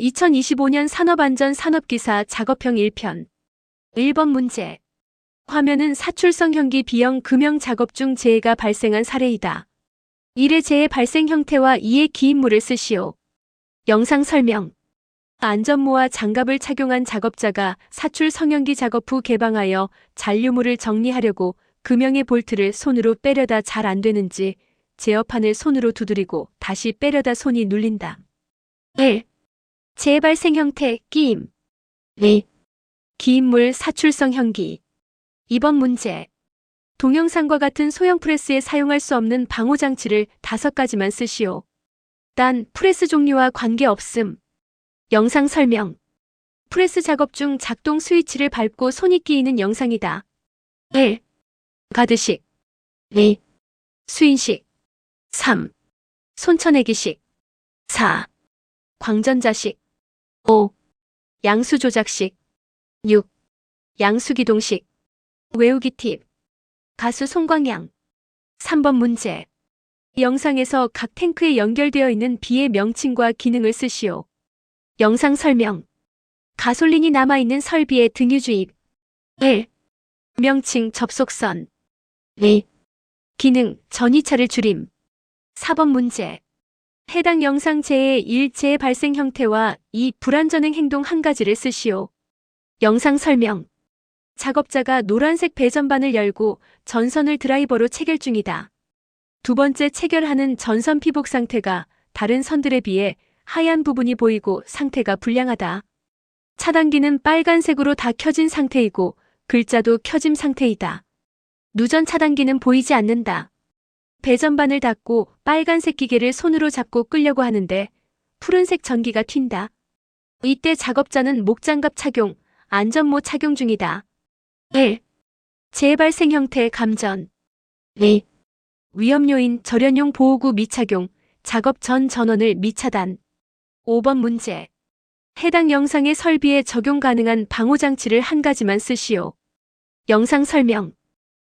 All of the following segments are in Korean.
2025년 산업안전 산업기사 작업형 1편 1번 문제 화면은 사출성 형기 비형 금형 작업 중 재해가 발생한 사례이다. 1의 재해 발생 형태와 2의 기인물을 쓰시오. 영상 설명 안전모와 장갑을 착용한 작업자가 사출 성형기 작업 후 개방하여 잔류물을 정리하려고 금형의 볼트를 손으로 빼려다 잘 안 되는지 제어판을 손으로 두드리고 다시 빼려다 손이 눌린다. 1. 재발생 형태 끼임 2. 기인물 사출성 형기 2번 문제 동영상과 같은 소형 프레스에 사용할 수 없는 방호 장치를 다섯 가지만 쓰시오. 단 프레스 종류와 관계없음. 영상 설명. 프레스 작업 중 작동 스위치를 밟고 손이 끼이는 영상이다. 1. 가드식 2. 수인식 3. 손쳐내기식 4. 광전자식 5. 양수 조작식 6. 양수 기동식 외우기 팁 가수 송광양 3번 문제 영상에서 각 탱크에 연결되어 있는 비의 명칭과 기능을 쓰시오. 영상 설명 가솔린이 남아있는 설비의 등유 주입 1. 명칭 접속선 2. 기능 전이차를 줄임 4번 문제 해당 영상 재해 1 재해 발생 형태와 2 불안전행 행동 한 가지를 쓰시오. 영상 설명 작업자가 노란색 배전반을 열고 전선을 드라이버로 체결 중이다. 두 번째 체결하는 전선 피복 상태가 다른 선들에 비해 하얀 부분이 보이고 상태가 불량하다. 차단기는 빨간색으로 다 켜진 상태이고 글자도 켜짐 상태이다. 누전 차단기는 보이지 않는다. 배전반을 닫고 빨간색 기계를 손으로 잡고 끌려고 하는데 푸른색 전기가 튄다. 이때 작업자는 목장갑 착용, 안전모 착용 중이다. 1. 재발생 형태 감전 2. 위험요인 절연용 보호구 미착용, 작업 전 전원을 미차단 5번 문제 해당 영상의 설비에 적용 가능한 방호장치를 한 가지만 쓰시오. 영상 설명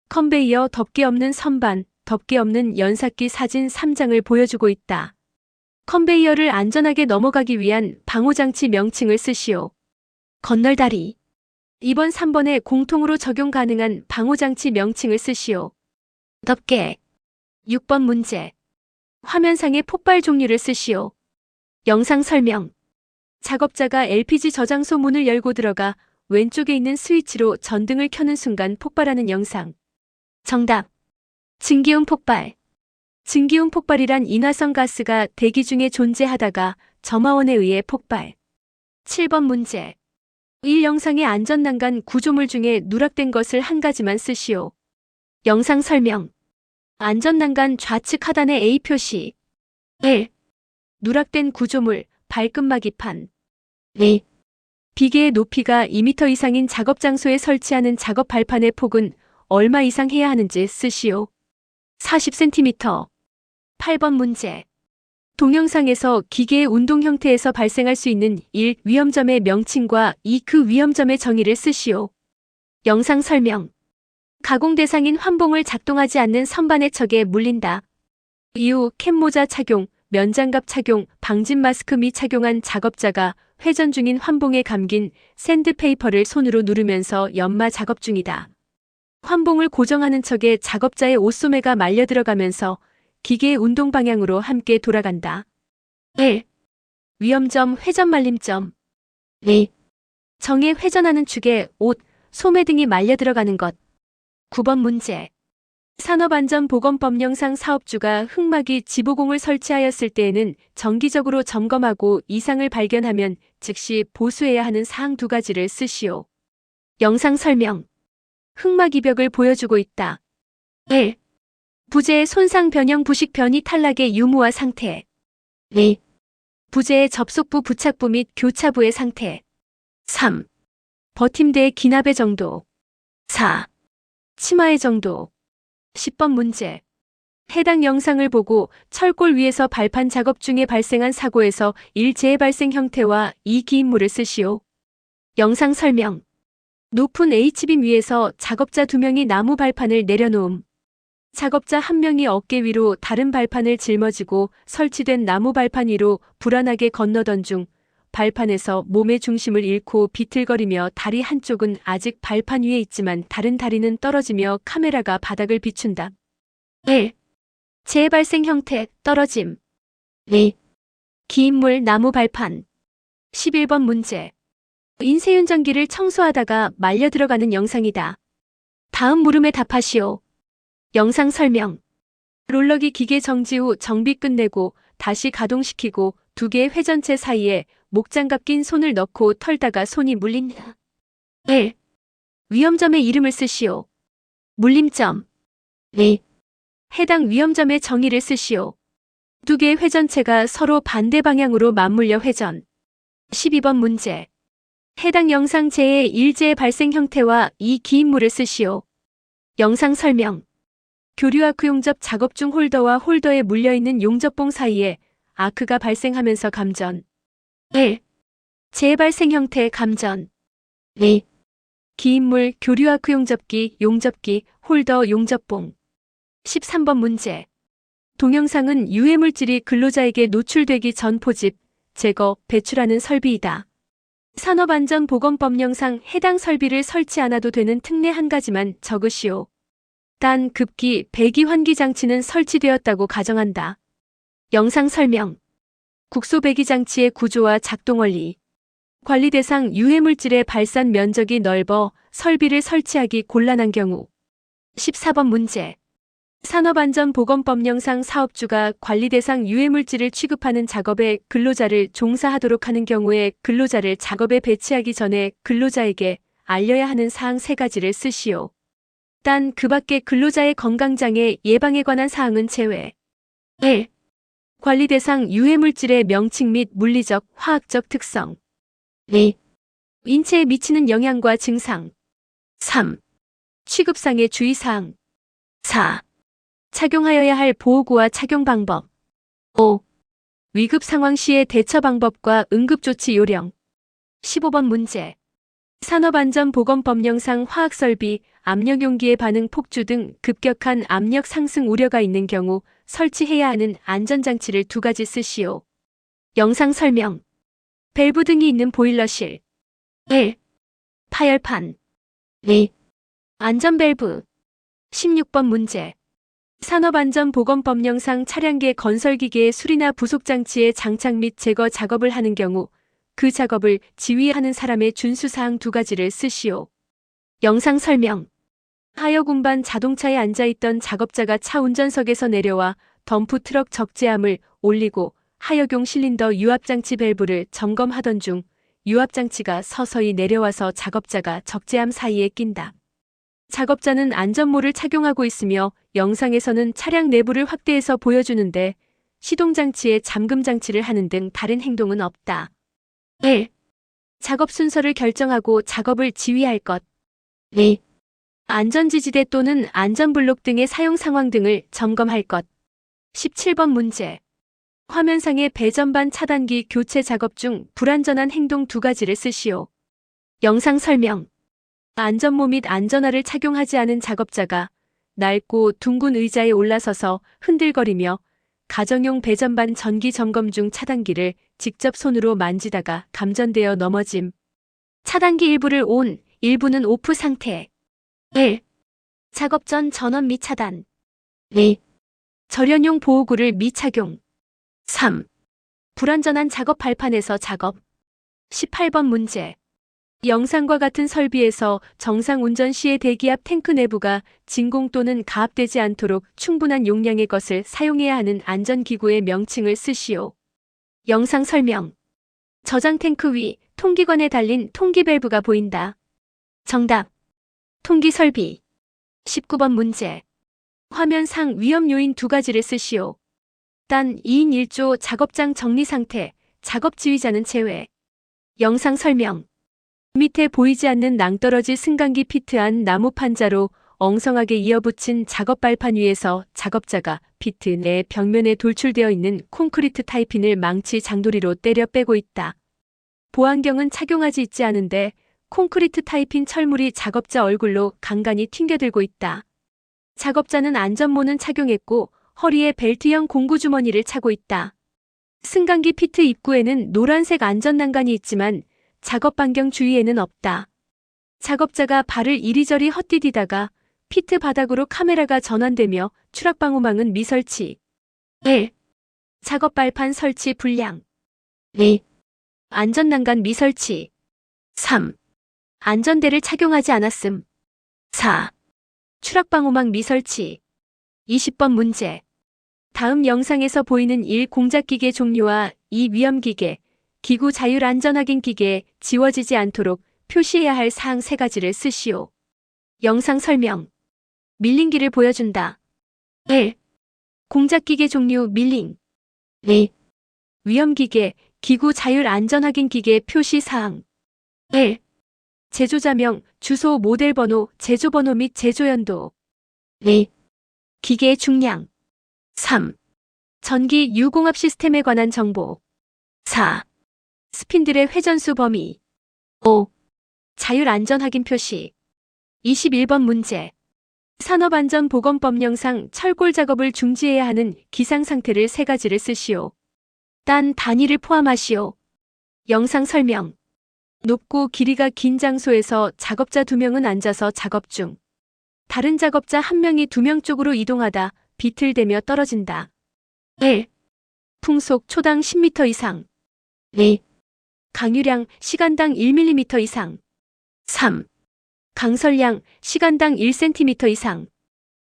컨베이어 덮개 없는 선반, 덮개 없는 연삭기 사진 3장을 보여주고 있다. 컨베이어를 안전하게 넘어가기 위한 방호장치 명칭을 쓰시오. 건널다리. 2번 3번에 공통으로 적용 가능한 방호장치 명칭을 쓰시오. 덮개. 6번 문제. 화면상의 폭발 종류를 쓰시오. 영상 설명. 작업자가 LPG 저장소 문을 열고 들어가 왼쪽에 있는 스위치로 전등을 켜는 순간 폭발하는 영상. 정답. 증기운 폭발. 증기운 폭발이란 인화성 가스가 대기 중에 존재하다가 점화원에 의해 폭발. 7번 문제. 1 영상의 안전 난간 구조물 중에 누락된 것을 한 가지만 쓰시오. 영상 설명. 안전 난간 좌측 하단의 A 표시. 1. 누락된 구조물, 발끝마기판. 2. 비계의 높이가 2m 이상인 작업 장소에 설치하는 작업 발판의 폭은 얼마 이상 해야 하는지 쓰시오. 40cm. 8번 문제. 동영상에서 기계의 운동 형태에서 발생할 수 있는 1. 위험점의 명칭과 2. 그 위험점의 정의를 쓰시오. 영상 설명. 가공 대상인 환봉을 작동하지 않는 선반의 척에 물린다. 이후 캡모자 착용, 면장갑 착용, 방진 마스크 미 착용한 작업자가 회전 중인 환봉에 감긴 샌드페이퍼를 손으로 누르면서 연마 작업 중이다. 환봉을 고정하는 척에 작업자의 옷소매가 말려 들어가면서 기계의 운동 방향으로 함께 돌아간다. 1. 위험점 회전 말림점 2. 정에 회전하는 축에 옷, 소매 등이 말려 들어가는 것 9번 문제 산업안전보건법 영상 사업주가 흑막이 지보공을 설치하였을 때에는 정기적으로 점검하고 이상을 발견하면 즉시 보수해야 하는 사항 두 가지를 쓰시오. 영상 설명 흑막 이벽을 보여주고 있다. 1. 부재의 손상 변형 부식 변이 탈락의 유무화 상태. 2. 부재의 접속부 부착부 및 교차부의 상태. 3. 버팀대의 기납의 정도. 4. 치마의 정도. 10번 문제. 해당 영상을 보고 철골 위에서 발판 작업 중에 발생한 사고에서 일재해 발생 형태와 이 기인물을 쓰시오. 영상 설명. 높은 H빔 위에서 작업자 두 명이 나무 발판을 내려놓음. 작업자 한 명이 어깨 위로 다른 발판을 짊어지고 설치된 나무 발판 위로 불안하게 건너던 중 발판에서 몸의 중심을 잃고 비틀거리며 다리 한쪽은 아직 발판 위에 있지만 다른 다리는 떨어지며 카메라가 바닥을 비춘다. 1. 재발생 형태 떨어짐 2. 기인물 나무 발판 11번 문제 인쇄윤전기를 청소하다가 말려 들어가는 영상이다. 다음 물음에 답하시오. 영상 설명 롤러기 기계 정지 후 정비 끝내고 다시 가동시키고 두 개의 회전체 사이에 목장갑 낀 손을 넣고 털다가 손이 물린다. 1. 위험점의 이름을 쓰시오. 물림점 2. 해당 위험점의 정의를 쓰시오. 두 개의 회전체가 서로 반대 방향으로 맞물려 회전. 12번 문제. 해당 영상 제의 일제의 발생 형태와 이 기인물을 쓰시오. 영상 설명. 교류 아크 용접 작업 중 홀더와 홀더에 물려있는 용접봉 사이에 아크가 발생하면서 감전. 1. 재발생 형태 감전. 2. 기인물 교류 아크 용접기, 용접기, 홀더 용접봉. 13번 문제. 동영상은 유해물질이 근로자에게 노출되기 전 포집, 제거, 배출하는 설비이다. 산업안전보건법령상 해당 설비를 설치 않아도 되는 특례 한 가지만 적으시오. 단 급기, 배기 환기 장치는 설치되었다고 가정한다. 영상 설명. 국소 배기 장치의 구조와 작동 원리. 관리 대상 유해물질의 발산 면적이 넓어 설비를 설치하기 곤란한 경우. 14번 문제. 산업안전보건법령상 사업주가 관리 대상 유해물질을 취급하는 작업에 근로자를 종사하도록 하는 경우에 근로자를 작업에 배치하기 전에 근로자에게 알려야 하는 사항 세 가지를 쓰시오. 단그 밖에 근로자의 건강장애 예방에 관한 사항은 제외. 1. 관리 대상 유해물질의 명칭 및 물리적, 화학적 특성. 2. 인체에 미치는 영향과 증상. 3. 취급상의 주의사항. 4. 착용하여야 할 보호구와 착용 방법. 5. 위급 상황 시의 대처 방법과 응급조치 요령. 15번 문제. 산업안전보건법령상 화학설비, 압력용기의 반응 폭주 등 급격한 압력 상승 우려가 있는 경우 설치해야 하는 안전장치를 두 가지 쓰시오. 영상 설명. 밸브 등이 있는 보일러실. 1. 파열판. 2. 안전밸브. 16번 문제. 산업안전보건법령상 차량계 건설기계의 수리나 부속장치의 장착 및 제거 작업을 하는 경우 그 작업을 지휘하는 사람의 준수사항 두 가지를 쓰시오. 영상 설명. 하역 운반 자동차에 앉아있던 작업자가 차 운전석에서 내려와 덤프 트럭 적재함을 올리고 하역용 실린더 유압장치 밸브를 점검하던 중 유압장치가 서서히 내려와서 작업자가 적재함 사이에 낀다. 작업자는 안전모를 착용하고 있으며 영상에서는 차량 내부를 확대해서 보여주는데 시동장치에 잠금장치를 하는 등 다른 행동은 없다. 1. 작업 순서를 결정하고 작업을 지휘할 것. 2. 안전지지대 또는 안전블록 등의 사용 상황 등을 점검할 것. 17번 문제. 화면상의 배전반 차단기 교체 작업 중 불안전한 행동 두 가지를 쓰시오. 영상 설명. 안전모 및 안전화를 착용하지 않은 작업자가 낡고 둥근 의자에 올라서서 흔들거리며 가정용 배전반 전기 점검 중 차단기를 직접 손으로 만지다가 감전되어 넘어짐. 차단기 일부를 온, 일부는 오프 상태. 1. 작업 전 전원 미차단. 2. 절연용 보호구를 미착용. 3. 불안전한 작업 발판에서 작업. 18번 문제. 영상과 같은 설비에서 정상 운전 시에 대기압 탱크 내부가 진공 또는 가압되지 않도록 충분한 용량의 것을 사용해야 하는 안전기구의 명칭을 쓰시오. 영상 설명. 저장 탱크 위 통기관에 달린 통기 밸브가 보인다. 정답. 통기 설비. 19번 문제. 화면 상 위험 요인 두 가지를 쓰시오. 단 2인 1조 작업장 정리 상태, 작업 지휘자는 제외. 영상 설명. 밑에 보이지 않는 낭떠러지 승강기 피트한 나무 판자로 엉성하게 이어붙인 작업 발판 위에서 작업자가 피트 내 벽면에 돌출되어 있는 콘크리트 타이핀을 망치 장도리로 때려 빼고 있다. 보안경은 착용하지 있지 않은데 콘크리트 타이핀 철물이 작업자 얼굴로 간간히 튕겨들고 있다. 작업자는 안전모는 착용했고 허리에 벨트형 공구주머니를 차고 있다. 승강기 피트 입구에는 노란색 안전난간이 있지만 작업 반경 주위에는 없다. 작업자가 발을 이리저리 헛디디다가 피트 바닥으로 카메라가 전환되며 추락방호망은 미설치. 1. 작업 발판 설치 불량. 2. 안전난간 미설치. 3. 안전대를 착용하지 않았음. 4. 추락방호망 미설치. 20번 문제. 다음 영상에서 보이는 1. 공작기계 종류와 2. 위험기계, 기구 자율 안전확인 기계에 지워지지 않도록 표시해야 할 사항 세 가지를 쓰시오. 영상 설명. 밀링기를 보여준다. 1. 공작기계 종류 밀링. 2. 위험기계, 기구 자율 안전확인 기계 표시 사항. 1. 제조자명, 주소 모델 번호, 제조 번호 및 제조 연도. 2. 기계의 중량. 3. 전기 유공합 시스템에 관한 정보. 4. 스핀들의 회전수 범위. 5. 자율 안전 확인 표시. 21번 문제. 산업안전보건법령상 철골 작업을 중지해야 하는 기상 상태를 세 가지를 쓰시오. 단 단위를 포함하시오. 영상 설명. 높고 길이가 긴 장소에서 작업자 두 명은 앉아서 작업 중. 다른 작업자 한 명이 두 명 쪽으로 이동하다 비틀대며 떨어진다. 1. 풍속 초당 10m 이상. 2. 강유량 시간당 1mm 이상. 3. 강설량 시간당 1cm 이상.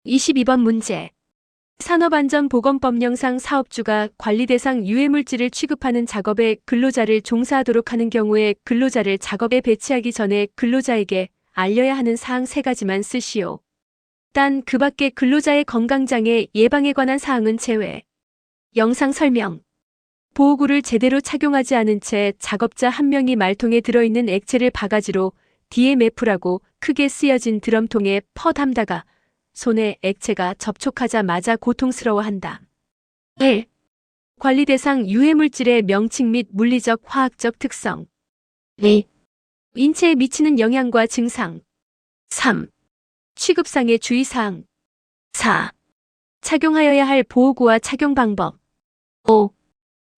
22번 문제. 산업안전보건법령상 사업주가 관리 대상 유해물질을 취급하는 작업에 근로자를 종사하도록 하는 경우에 근로자를 작업에 배치하기 전에 근로자에게 알려야 하는 사항 세 가지만 쓰시오. 단그 밖에 근로자의 건강장애 예방에 관한 사항은 제외. 영상 설명. 보호구를 제대로 착용하지 않은 채 작업자 한 명이 말통에 들어있는 액체를 바가지로 DMF라고 크게 쓰여진 드럼통에 퍼 담다가 손에 액체가 접촉하자마자 고통스러워한다. 1. 관리 대상 유해물질의 명칭 및 물리적 화학적 특성. 2. 인체에 미치는 영향과 증상. 3. 취급상의 주의사항. 4. 착용하여야 할 보호구와 착용 방법. 5.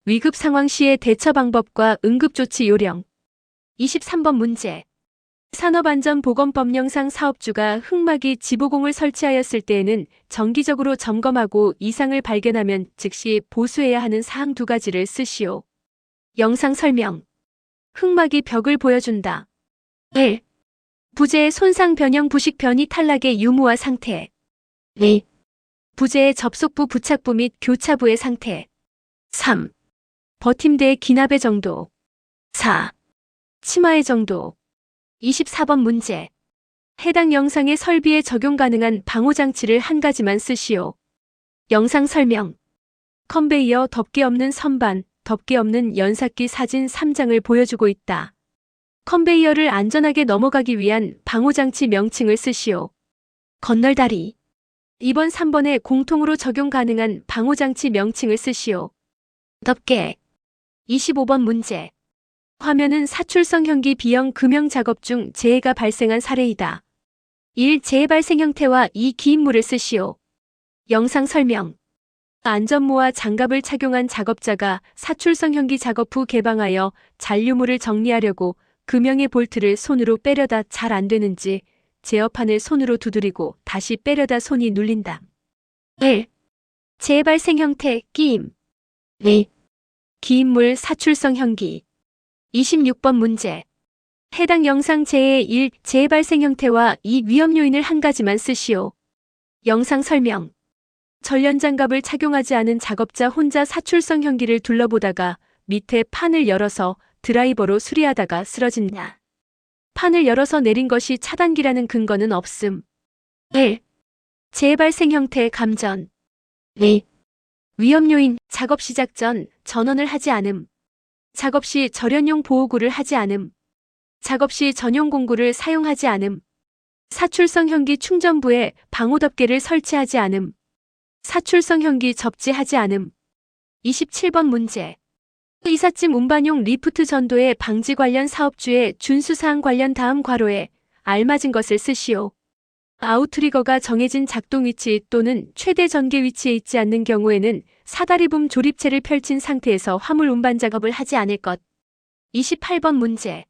위급 상황 시의 대처 방법과 응급조치 요령. 23번 문제. 산업안전보건법령상 사업주가 흑막이 지보공을 설치하였을 때에는 정기적으로 점검하고 이상을 발견하면 즉시 보수해야 하는 사항 두 가지를 쓰시오. 영상 설명. 흑막이 벽을 보여준다. 1. 부재의 손상 변형 부식 변이 탈락의 유무와 상태. 2. 부재의 접속부 부착부 및 교차부의 상태. 3. 버팀대의 기납의 정도. 4. 치마의 정도. 24번 문제. 해당 영상의 설비에 적용 가능한 방호장치를 한 가지만 쓰시오. 영상 설명. 컨베이어 덮개 없는 선반, 덮개 없는 연삭기 사진 3장을 보여주고 있다. 컨베이어를 안전하게 넘어가기 위한 방호장치 명칭을 쓰시오. 건널다리. 2번 3번에 공통으로 적용 가능한 방호장치 명칭을 쓰시오. 덮개. 25번 문제. 화면은 사출성 형기 B형 금형 작업 중 재해가 발생한 사례이다. 1. 재해 발생 형태와 2. 기인물을 쓰시오. 영상 설명. 안전모와 장갑을 착용한 작업자가 사출성 형기 작업 후 개방하여 잔류물을 정리하려고 금형의 볼트를 손으로 빼려다 잘 안 되는지 제어판을 손으로 두드리고 다시 빼려다 손이 눌린다. 1. 재해 발생 형태 끼임 2. 기인물 사출성 형기 26번 문제. 해당 영상 재해 1. 재해 발생 형태와 2. 위험 요인을 한 가지만 쓰시오. 영상 설명. 전련 장갑을 착용하지 않은 작업자 혼자 사출성 형기를 둘러보다가 밑에 판을 열어서 드라이버로 수리하다가 쓰러진다. 판을 열어서 내린 것이 차단기라는 근거는 없음. 1. 재해 발생 형태 감전. 2. 위험 요인 작업 시작 전 전원을 하지 않음. 작업 시 절연용 보호구를 하지 않음. 작업 시 전용 공구를 사용하지 않음. 사출성 형기 충전부에 방호 덮개를 설치하지 않음. 사출성 형기 접지하지 않음. 27번 문제. 이삿짐 운반용 리프트 전도의 방지 관련 사업주의 준수사항 관련 다음 괄호에 알맞은 것을 쓰시오. 아웃트리거가 정해진 작동 위치 또는 최대 전개 위치에 있지 않는 경우에는 사다리붐 조립체를 펼친 상태에서 화물 운반 작업을 하지 않을 것. 28번 문제.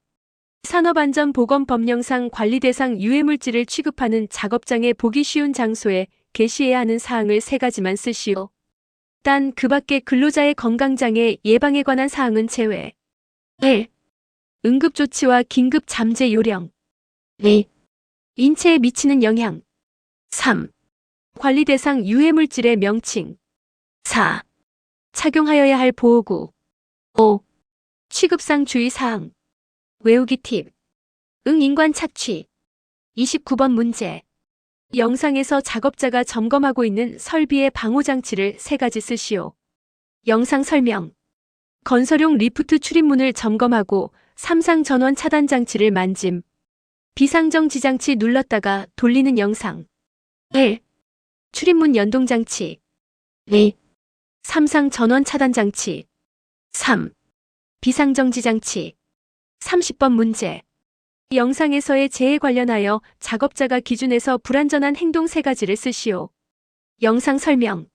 산업안전보건법령상 관리대상 유해물질을 취급하는 작업장에 보기 쉬운 장소에 게시해야 하는 사항을 세 가지만 쓰시오. 단 그 밖에 근로자의 건강장애 예방에 관한 사항은 제외. 1. 응급조치와 긴급 잠재 요령. 2. 인체에 미치는 영향. 3. 관리 대상 유해물질의 명칭. 4. 착용하여야 할 보호구. 5. 취급상 주의사항. 외우기 팁. 응 인관 착취. 29번 문제. 영상에서 작업자가 점검하고 있는 설비의 방호장치를 세 가지 쓰시오. 영상 설명. 건설용 리프트 출입문을 점검하고 삼상 전원 차단 장치를 만짐. 비상정 지장치 눌렀다가 돌리는 영상. 1. 출입문 연동 장치. 2. 삼상 전원 차단 장치. 3. 비상정지 장치. 30번 문제. 영상에서의 재해 관련하여 작업자가 기준에서 불안전한 행동 세 가지를 쓰시오. 영상 설명.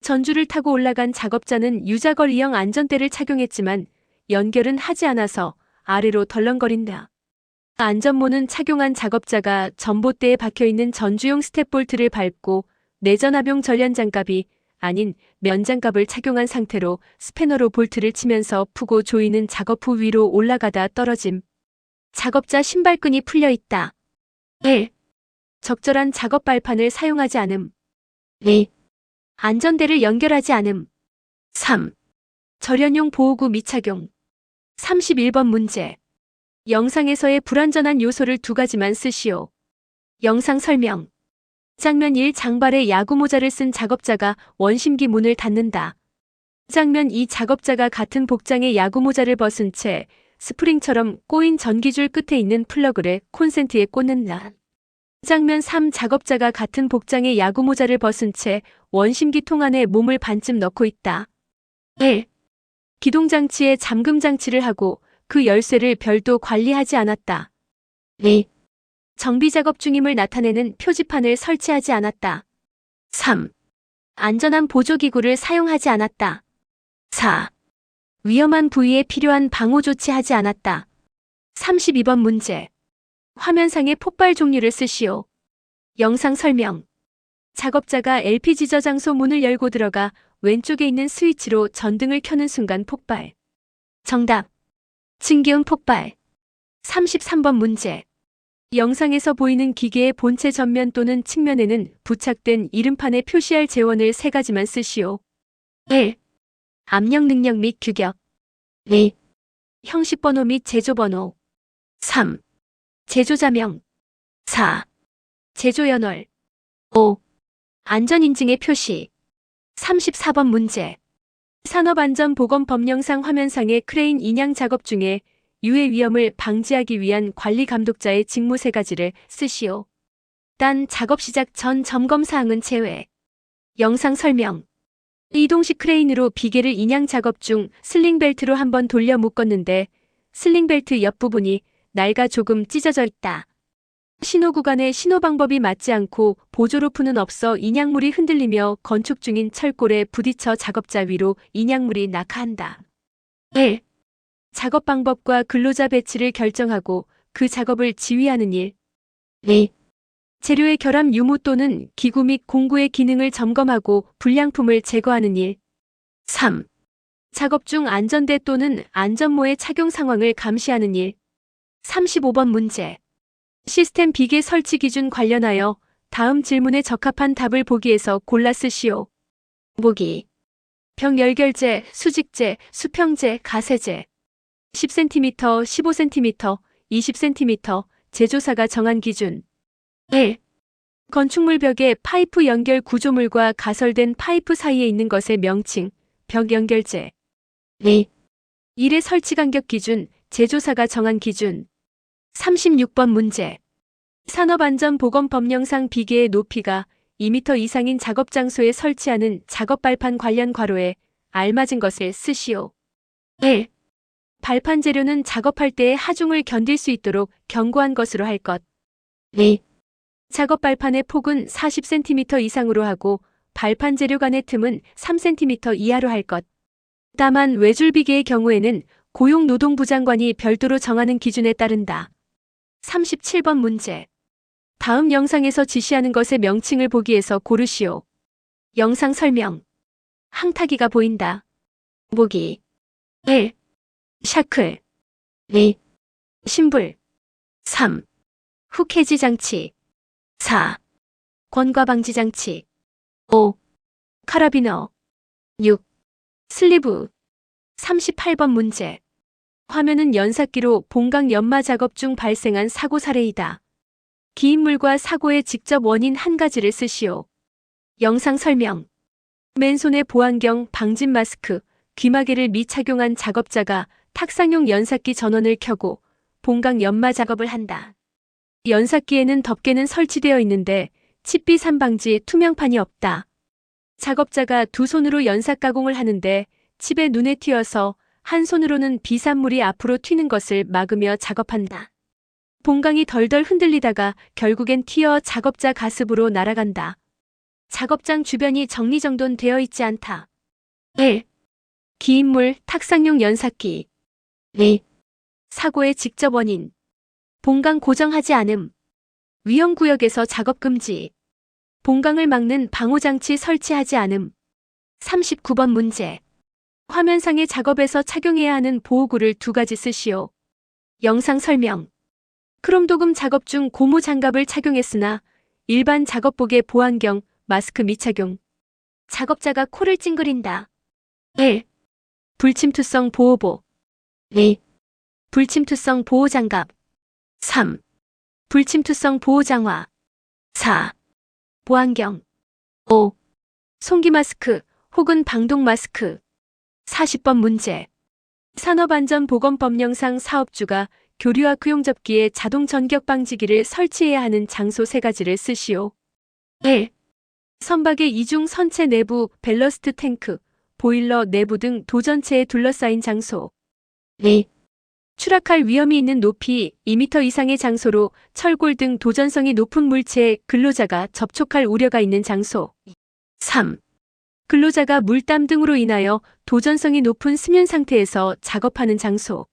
전주를 타고 올라간 작업자는 유자거리형 안전대를 착용했지만 연결은 하지 않아서 아래로 덜렁거린다. 안전모는 착용한 작업자가 전봇대에 박혀있는 전주용 스텝볼트를 밟고 내전압용 전련장갑이 아닌 면장갑을 착용한 상태로 스패너로 볼트를 치면서 푸고 조이는 작업 후 위로 올라가다 떨어짐. 작업자 신발끈이 풀려 있다. 1. 적절한 작업 발판을 사용하지 않음. 2. 안전대를 연결하지 않음. 3. 절연용 보호구 미착용. 31번 문제. 영상에서의 불완전한 요소를 두 가지만 쓰시오. 영상 설명. 장면 1 장발에 야구 모자를 쓴 작업자가 원심기 문을 닫는다. 장면 2 작업자가 같은 복장의 야구 모자를 벗은 채 스프링처럼 꼬인 전기줄 끝에 있는 플러그를 콘센트에 꽂는다. 장면 3 작업자가 같은 복장의 야구 모자를 벗은 채 원심기 통 안에 몸을 반쯤 넣고 있다. 1. 기동장치에 잠금 장치를 하고 그 열쇠를 별도 관리하지 않았다. 2. 정비 작업 중임을 나타내는 표지판을 설치하지 않았다. 3. 안전한 보조기구를 사용하지 않았다. 4. 위험한 부위에 필요한 방호 조치하지 않았다. 32번 문제. 화면상의 폭발 종류를 쓰시오. 영상 설명. 작업자가 LPG 저장소 문을 열고 들어가 왼쪽에 있는 스위치로 전등을 켜는 순간 폭발. 정답. 증기음 폭발. 33번 문제. 영상에서 보이는 기계의 본체 전면 또는 측면에는 부착된 이름판에 표시할 재원을 세 가지만 쓰시오. 1. 압력 능력 및 규격. 2. 형식 번호 및 제조 번호. 3. 제조자명. 4. 제조 연월. 5. 안전 인증의 표시. 34번 문제. 산업안전보건법령상 화면상의 크레인 인양 작업 중에 유해 위험을 방지하기 위한 관리 감독자의 직무 세 가지를 쓰시오. 단 작업 시작 전 점검 사항은 제외. 영상 설명. 이동식 크레인으로 비계를 인양 작업 중 슬링벨트로 한번 돌려 묶었는데 슬링벨트 옆부분이 낡아 조금 찢어져 있다. 신호 구간에 신호 방법이 맞지 않고 보조로프는 없어 인양물이 흔들리며 건축 중인 철골에 부딪혀 작업자 위로 인양물이 낙하한다. 1. 작업 방법과 근로자 배치를 결정하고 그 작업을 지휘하는 일. 2. 재료의 결함 유무 또는 기구 및 공구의 기능을 점검하고 불량품을 제거하는 일. 3. 작업 중 안전대 또는 안전모의 착용 상황을 감시하는 일. 35번 문제. 시스템 비계 설치 기준 관련하여 다음 질문에 적합한 답을 보기에서 골라 쓰시오. 보기. 병 열결제, 수직제, 수평제, 가세제. 10cm, 15cm, 20cm 제조사가 정한 기준. 1. 건축물 벽에 파이프 연결 구조물과 가설된 파이프 사이에 있는 것의 명칭, 벽 연결제. 2. 1의 설치 간격 기준, 제조사가 정한 기준. 36번 문제. 산업안전보건법령상 비계의 높이가 2m 이상인 작업 장소에 설치하는 작업 발판 관련 괄호에 알맞은 것을 쓰시오. 1. 발판 재료는 작업할 때의 하중을 견딜 수 있도록 견고한 것으로 할 것. 2. 작업 발판의 폭은 40cm 이상으로 하고 발판 재료 간의 틈은 3cm 이하로 할 것. 다만 외줄비계의 경우에는 고용노동부 장관이 별도로 정하는 기준에 따른다. 37번 문제. 다음 영상에서 지시하는 것의 명칭을 보기 위해서 고르시오. 영상 설명. 항타기가 보인다. 보기. 1. 샤클. 2. 심불. 3. 훅 해지 장치. 4. 권과 방지 장치. 5. 카라비너. 6. 슬리브. 38번 문제. 화면은 연삭기로 봉강 연마 작업 중 발생한 사고 사례이다. 기인물과 사고의 직접 원인 한 가지를 쓰시오. 영상 설명. 맨손에 보안경, 방진 마스크, 귀마개를 미착용한 작업자가 탁상용 연삭기 전원을 켜고 봉강 연마 작업을 한다. 연삭기에는 덮개는 설치되어 있는데 칩비 산 방지 투명판이 없다. 작업자가 두 손으로 연삭 가공을 하는데 칩에 눈에 튀어서 한 손으로는 비산물이 앞으로 튀는 것을 막으며 작업한다. 봉강이 덜덜 흔들리다가 결국엔 튀어 작업자 가습으로 날아간다. 작업장 주변이 정리정돈 되어 있지 않다. 1. 기인물 탁상용 연삭기 2. 사고의 직접 원인 봉강 고정하지 않음 위험구역에서 작업 금지 봉강을 막는 방호장치 설치하지 않음 39번 문제 화면상의 작업에서 착용해야 하는 보호구를 두 가지 쓰시오. 영상 설명 크롬 도금 작업 중 고무 장갑을 착용했으나 일반 작업복의 보안경, 마스크 미착용. 작업자가 코를 찡그린다. 1. 불침투성 보호복 2. 불침투성 보호장갑 3. 불침투성 보호장화 4. 보안경 5. 송기 마스크 혹은 방독 마스크 40번 문제 산업안전보건법령상 사업주가 교류와 구용접기에 자동 전격 방지기를 설치해야 하는 장소 세 가지를 쓰시오. 1. 선박의 이중 선체 내부 밸러스트 탱크, 보일러 내부 등 도전체에 둘러싸인 장소. 2. 추락할 위험이 있는 높이 2m 이상의 장소로 철골 등 도전성이 높은 물체에 근로자가 접촉할 우려가 있는 장소. 3. 근로자가 물땀 등으로 인하여 도전성이 높은 수면 상태에서 작업하는 장소.